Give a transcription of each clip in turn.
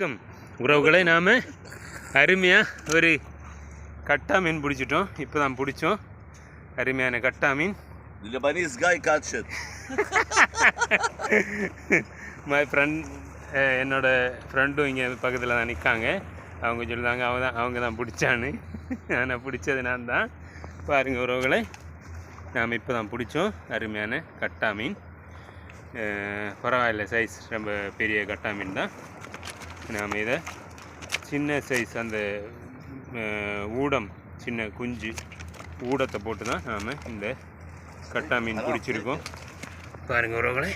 வணக்கம். உறவுகளை நாம் அருமையாக ஒரு கட்டா மீன் பிடிச்சிட்டோம். இப்போ தான் பிடிச்சோம். அருமையான கட்டா மீன். Lebanese guy catch it. My friend என்னோட ஃப்ரெண்டும் இங்கே பக்கத்தில் தான் நிற்காங்க அவங்க சொல்லுதாங்க அவங்க தான் அவங்க தான் பிடிச்சான்னு. ஆனால் பிடிச்சது நான் தான். பாருங்கள் உறவுகளை. நாம் இப்போ தான் பிடிச்சோம். அருமையான கட்டா மீன். பரவாயில்ல சைஸ் ரொம்ப பெரிய கட்டா மீன் தான். நாம் இதை சின்ன சைஸ் அந்த ஊடம் சின்ன குஞ்சு ஊடத்தை போட்டு தான் நாம் இந்த கட்டா மீன் பிடிச்சிருக்கோம் பாருங்க உறவுகளே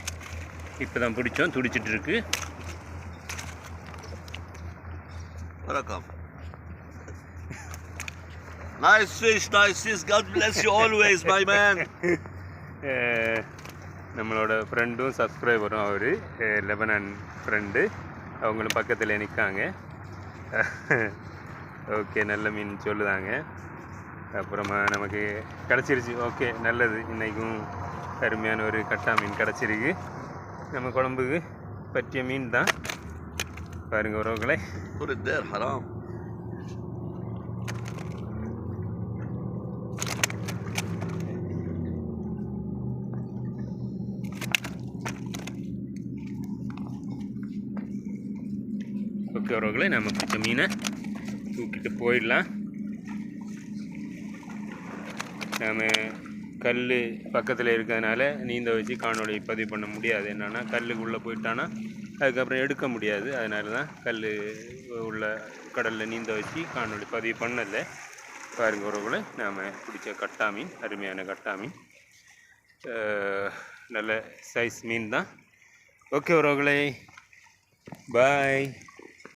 இப்போ தான் பிடிச்சோம் துடிச்சிட்டு இருக்கு Welcome. Nice fish, nice fish. God bless you always, my man. அஹ், நம்மளோட ஃப்ரெண்டும் சப்ஸ்கிரைபரும் அவர் லெபனான் ஃப்ரெண்டு அவங்களும் பக்கத்தில் நிற்காங்க ஓகே நல்ல மீன் சொல்லுதாங்க. அப்புறமா நமக்கு கிடச்சிருச்சு. ஓகே நல்லது. இன்றைக்கும் அருமையான ஒரு கட்டா மீன் கிடச்சிருக்கு. நம்ம குழம்புக்கு பற்றிய மீன் தான். பாருங்கள் உறவுகளை. ஒரு தேர் there, ஓகே உறவுகளை நம்ம பிடிச்ச மீனை தூக்கிட்டு போயிடலாம். நாம் கல் பக்கத்தில் இருக்கிறதுனால நீந்த வச்சு காணொலி பதிவு பண்ண முடியாது. என்னென்னா கல்லுக்குள்ளே போயிட்டானா அதுக்கப்புறம் எடுக்க முடியாது. அதனால தான் கல் உள்ள கடலில் நீந்த வச்சு காணொளி பதிவு பண்ணல. பாருங்க உறவுகளை நாம் பிடிச்ச கட்டா மீன் அருமையான கட்டா மீன். நல்ல சைஸ் மீன் தான். ஓகே உறவுகளை பாய்